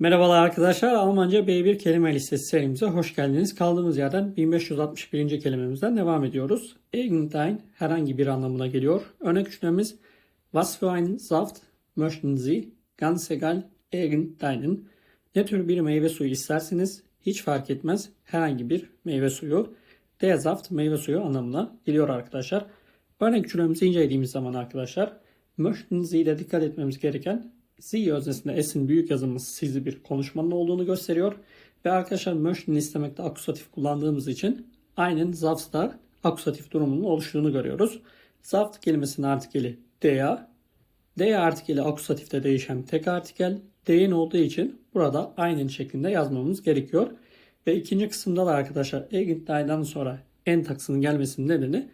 Merhabalar arkadaşlar. Almanca B1 kelime listesi serimize hoş geldiniz. Kaldığımız yerden 1561. kelimemizden devam ediyoruz. Irgendein herhangi bir anlamına geliyor. Örnek cümlemiz Was für ein Saft möchten Sie? Ganz egal irgendeinen. Ne tür bir meyve suyu isterseniz hiç fark etmez herhangi bir meyve suyu. Der Saft meyve suyu anlamına geliyor arkadaşlar. Örnek cümlemizi incelediğimiz zaman arkadaşlar möchten Sie'de dikkat etmemiz gereken Sie öznesinde S'in büyük yazımız sizi bir konuşmanın olduğunu gösteriyor. Ve arkadaşlar möchten istemekte akusatif kullandığımız için aynen Saft'ta akusatif durumunun oluştuğunu görüyoruz. Saft kelimesinin artikeli der. Der artikeli akusatifte değişen tek artikel. D'in olduğu için burada aynen şeklinde yazmamız gerekiyor. Ve ikinci kısımda da arkadaşlar Eigenthal'dan sonra en taksının gelmesinin nedeni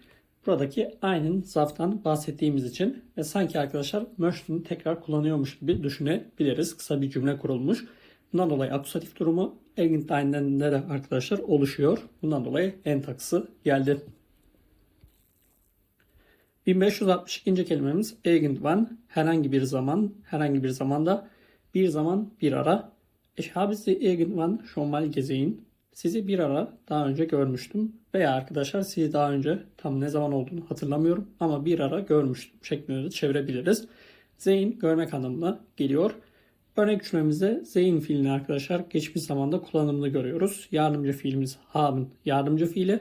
buradaki aynen zaftan bahsettiğimiz için ve sanki arkadaşlar möchten'i tekrar kullanıyormuş gibi düşünebiliriz. Kısa bir cümle kurulmuş. Bundan dolayı akusatif durumu Eigenthal'den de arkadaşlar oluşuyor. Bundan dolayı en taksı geldi. 1562. kelimemiz irgendwann herhangi bir zaman, herhangi bir zamanda, bir zaman, bir ara. Ich habe Sie irgendwann schon mal gesehen. Sizi bir ara daha önce görmüştüm. Veya arkadaşlar sizi daha önce tam ne zaman olduğunu hatırlamıyorum ama bir ara görmüştüm şeklinde de çevirebiliriz. Zeyn görmek anlamına geliyor. Örnek cümlemizde zeyn fiilini arkadaşlar geçmiş zamanda kullanımını görüyoruz. Yardımcı fiilimiz haben yardımcı fiili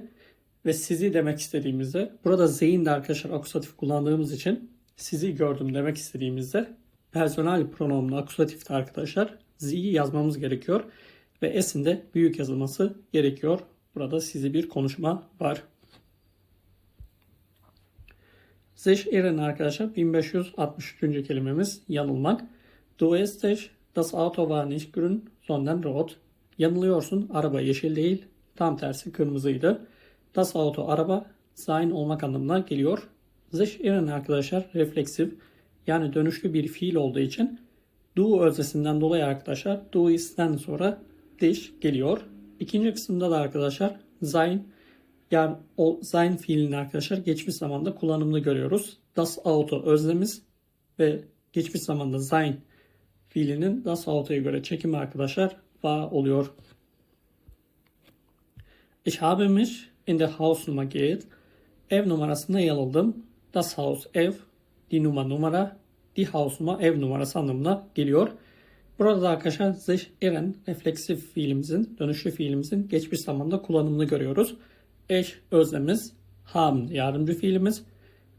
ve sizi demek istediğimizde burada zeyn de arkadaşlar akusatif kullandığımız için sizi gördüm demek istediğimizde personel pronomlu akusatifte arkadaşlar z'yi yazmamız gerekiyor ve s'in de büyük yazılması gerekiyor. Burada sizi bir konuşma var. Sich irren arkadaşlar 1563. kelimemiz yanılmak. Du estes das Auto war nicht grün sondern rot. Yanılıyorsun araba yeşil değil tam tersi kırmızıydı. Das Auto araba sein olmak anlamına geliyor. Sich irren arkadaşlar refleksif yani dönüşlü bir fiil olduğu için do öznesinden dolayı arkadaşlar do is'ten sonra dich geliyor. İkinci kısımda da arkadaşlar sein yani o sein fiilini arkadaşlar geçmiş zamanda kullanımını görüyoruz. Das Auto özlemiz ve geçmiş zamanda sein fiilinin das Auto'ya göre çekimi arkadaşlar va oluyor. Ich habe mich in der Hausnummer geirrt. Ev numarasında yanıldım. Das Haus ev, die Nummer numara, die Hausnummer ev numarası anlamına geliyor. Burada da arkadaşlar sich irren refleksif fiilimizin, dönüşlü fiilimizin geçmiş zamanda kullanımını görüyoruz. Eş özlemiz, haben yardımcı fiilimiz,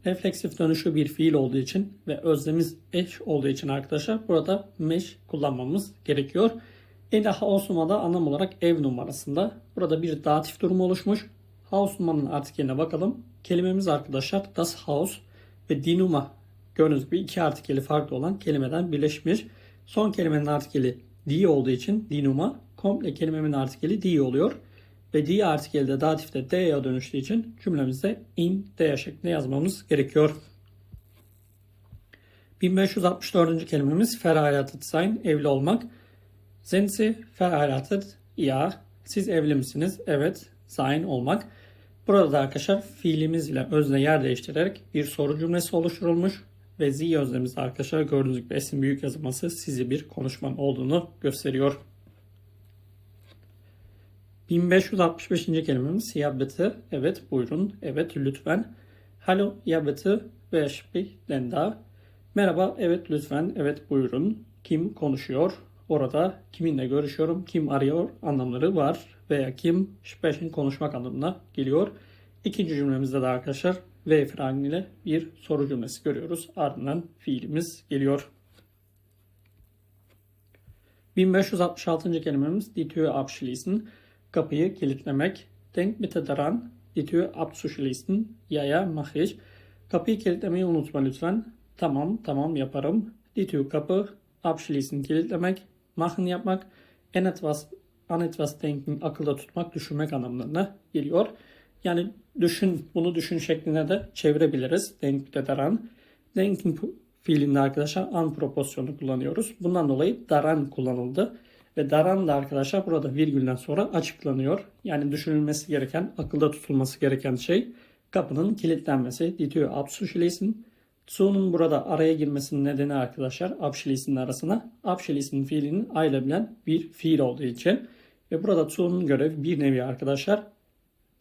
refleksif dönüşlü bir fiil olduğu için ve özlemiz eş olduğu için arkadaşlar burada meş kullanmamız gerekiyor. Eda Hausnuma'da anlam olarak ev numarasında. Burada bir datif durumu oluşmuş. Hausnuma'nın artikeline bakalım. Kelimemiz arkadaşlar das Haus ve die Nummer gördüğünüz gibi iki artikeli farklı olan kelimeden birleşmiş. Son kelimenin artikeli die olduğu için die Nummer komple kelimemin artikeli die oluyor. Ve die artikeli de datifte d'ye dönüştüğü için cümlemizde in d şeklinde yazmamız gerekiyor. 1564. kelimemiz verheiratet sein, evli olmak. Sind Sie verheiratet? Ja. Siz evli misiniz? Evet. Sein olmak. Burada da arkadaşlar fiilimiz ile özne yer değiştirerek bir soru cümlesi oluşturulmuş ve Z özlemimizde arkadaşlar gördüğünüz gibi esin büyük yazılması sizi bir konuşman olduğunu gösteriyor. 1565. kelimemiz ya bitte, evet buyurun, evet lütfen. Hallo ya bitte, wer spricht denn da? Merhaba, evet lütfen, evet buyurun. Kim konuşuyor? Orada kiminle görüşüyorum, kim arıyor anlamları var. Veya kim sprechen konuşmak anlamına geliyor. İkinci cümlemizde de arkadaşlar V fragmanı ile bir soru cümlesi görüyoruz. Ardından fiilimiz geliyor. 1566. kelimemiz die abschließen. Kapıyı kilitlemek. Denk bitte daran, die Tür abzuschließen. Ja. Kapıyı kilitlemeyi unutma lütfen. Tamam tamam yaparım. Die kapı. Abschließen kilitlemek. Machen yapmak. En etwas, an etwas denken akılda tutmak, düşünmek anlamlarına geliyor. Yani düşün, bunu düşün şeklinde de çevirebiliriz. Denk de daran. Denkin fiilinde arkadaşlar an proporsiyonu kullanıyoruz. Bundan dolayı daran kullanıldı. Ve daran da arkadaşlar burada virgülden sonra açıklanıyor. Yani düşünülmesi gereken, akılda tutulması gereken şey kapının kilitlenmesi. Die Tür abzuschließen. Burada araya girmesinin nedeni arkadaşlar abşilisinin arasına abşilisinin fiilinin ayrılabilen bir fiil olduğu için ve burada Zu'nun görevi bir nevi arkadaşlar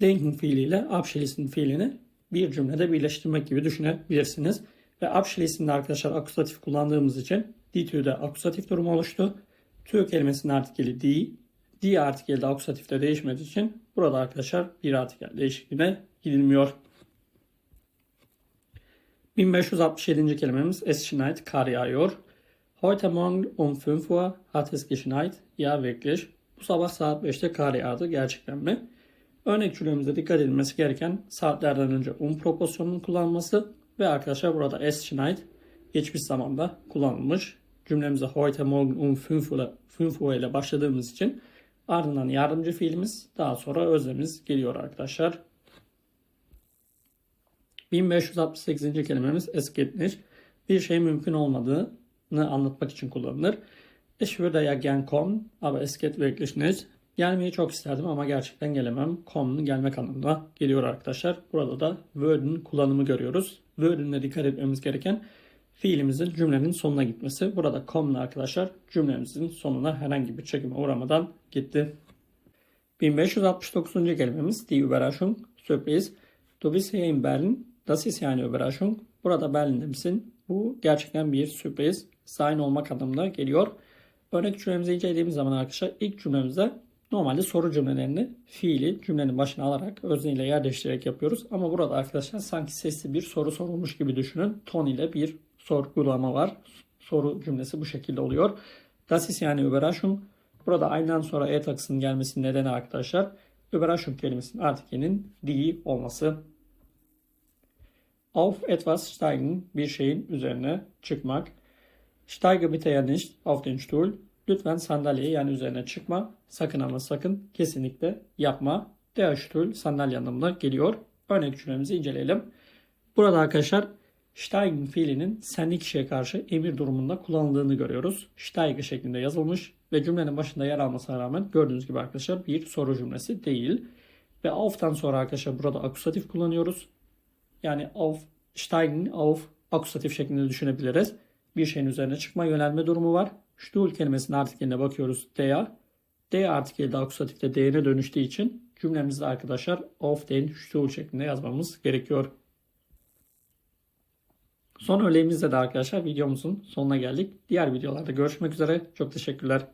denken fiiliyle abşilisinin fiilini bir cümlede birleştirmek gibi düşünebilirsiniz. Ve abşilisinde arkadaşlar akusatif kullandığımız için ditüde akusatif durumu oluştu. Tü kelimesinin artikeli di, di artikeli de akusatifte değişmediği için burada arkadaşlar bir artikel değişikliğine gidilmiyor. 1567. kelimemiz Es schneit kar yağıyor. Heute Morgen um 5 Uhr hat es geschneit. Ja wirklich. Bu sabah saat 5'te kar yağdı. Gerçekten mi? Örnek cümlemizde dikkat edilmesi gereken saatlerden önce um propozisyonunun kullanılması ve arkadaşlar burada es schneit geçmiş zamanda kullanılmış. Cümlemize heute Morgen um 5 Uhr, 5 Uhr ile başladığımız için ardından yardımcı fiilimiz daha sonra özlemimiz geliyor arkadaşlar. 1568. kelimemiz es geht nicht. Bir şey mümkün olmadığını anlatmak için kullanılır. Ich würde ja gern kommen, aber es geht wirklich nicht. Gelmeyi çok isterdim ama gerçekten gelemem. Kommen gelmek anlamına geliyor arkadaşlar. Burada da würden kullanımı görüyoruz. Würden'le dikkat etmemiz gereken fiilimizin cümlenin sonuna gitmesi. Burada kommen arkadaşlar cümlemizin sonuna herhangi bir çekime uğramadan gitti. 1569. kelimemiz die Überraschung, sürpriz. Du bist hier in Berlin. Das ist eine Überraschung. Burada Berlin'de misin? Bu gerçekten bir sürpriz. Sein olmak anlamına geliyor. Örnek cümlemizi incelediğimiz zaman arkadaşlar ilk cümlemizde normalde soru cümlelerini fiili cümlenin başına alarak özneyle yerleştirerek yapıyoruz. Ama burada arkadaşlar sanki sesli bir soru sorulmuş gibi düşünün. Ton ile bir sorgulama var. Soru cümlesi bu şekilde oluyor. Das ist yani Überraschung. Burada aynen sonra e takısının gelmesinin nedeni arkadaşlar Überraschung kelimesinin artikelinin die olması. Auf etwas steigen bir şeyin üzerine çıkmak. Steige bitte ja nicht auf den Stuhl. Lütfen sandalyeye yani üzerine çıkma. Sakın ama sakın kesinlikle yapma. Der Stuhl sandalye anlamına geliyor. Örnek cümlemizi inceleyelim. Burada arkadaşlar steigen fiilinin senli kişiye karşı emir durumunda kullanıldığını görüyoruz. Steige şeklinde yazılmış ve cümlenin başında yer almasına rağmen gördüğünüz gibi arkadaşlar bir soru cümlesi değil. Ve auf'tan sonra arkadaşlar burada akusatif kullanıyoruz. Yani auf, steigen, auf akusatif şeklinde düşünebiliriz. Bir şeyin üzerine çıkma yönelme durumu var. Stuhl kelimesinin artikeline bakıyoruz. Der. Der artikeli de akusatifte D'ne dönüştüğü için cümlemizde arkadaşlar auf den Stuhl şeklinde yazmamız gerekiyor. Son örneğimizde de arkadaşlar videomuzun sonuna geldik. Diğer videolarda görüşmek üzere. Çok teşekkürler.